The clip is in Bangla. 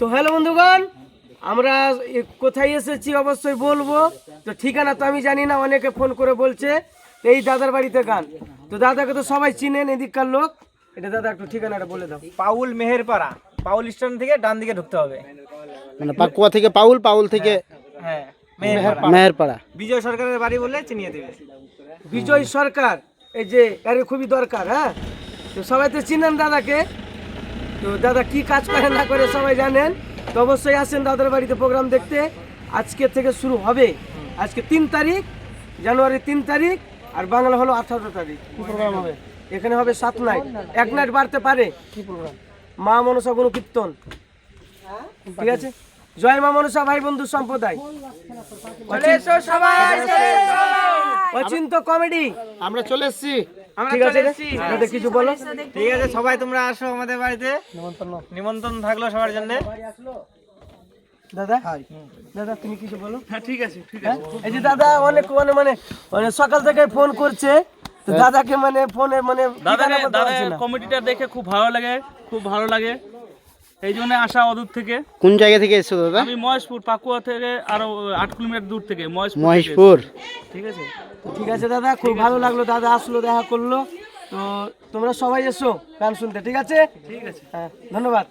তো হ্যালো বন্ধুগণ আমরা কোথায় এসেছি অবশ্যই বলব। তো ঠিকানা তো আমি জানি না অনেকে ফোন করে বলছে এই দাদার বাড়িতে গান। তো দাদাকে তো সবাই চিনেন এদিককার লোক। এটা দাদা একটু ঠিকানাটা বলে দাও। পাউল মেহেরপাড়া পাউল স্ট্যান্ড থেকে ডান দিকে ঢুকতে হবে। মানে পাকুয়া থেকে পাউল পাউল থেকে হ্যাঁ মেহেরপাড়া। মেহেরপাড়া। বিজয় সরকারের বাড়ি বলে চিনিয়ে দেবে। বিজয় সরকার এই যে এর খুবই দরকার হ্যাঁ? তো সবাই তো চিনেন দাদাকে। তো দাদা কি কাজ করে না করে সবাই জানেন? তো অবশ্যই আসেন দাদার বাড়িতে প্রোগ্রাম দেখতে। আজকে থেকে শুরু হবে। আজকে তিন তারিখ জানুয়ারি তিন তারিখ আর বাংলা হলো আঠারো তারিখ। কি প্রোগ্রাম হবে? এখানে হবে সাত নাইট। এক নাইট বাড়তে পারে। কি প্রোগ্রাম? মা মনসা গুণ কীর্তন ঠিক আছে? জয় মা মনসা ভাই বন্ধু সম্প্রদায়। অচিন্ত কমেডি। আমরা চলে এসেছি। ঠিক আছে রে? দাদা কিছু বলো। ঠিক আছে সবাই তোমরা আসো আমাদের বাড়িতে। নিমন্ত্রণ থাকল সবার জন্য। দাদা? দাদা তুমি কিছু বলো? হ্যাঁ ঠিক আছে ঠিক আছে। এই যে দাদা অনেক মানে মানে মানে সকাল থেকে ফোন করছে। দাদাকে মানে ফোনে মানে দাদা দাদা কমেডিটা দেখে খুব ভালো লাগে খুব ভালো লাগে। এই জন্য আসা অদূর থেকে। কোন জায়গা থেকে এসছো দাদা? আমি মহেশপুর পাকুয়া থেকে আরও আট কিলোমিটার দূর থেকে মহেশপুর মহেশপুর? ঠিক আছে? তো ঠিক আছে দাদা খুব ভালো লাগল দাদা আসলো দেখা করল। তো তোমরা সবাই এসো গান শুনতে ঠিক আছে? ঠিক আছে। হ্যাঁ ধন্যবাদ।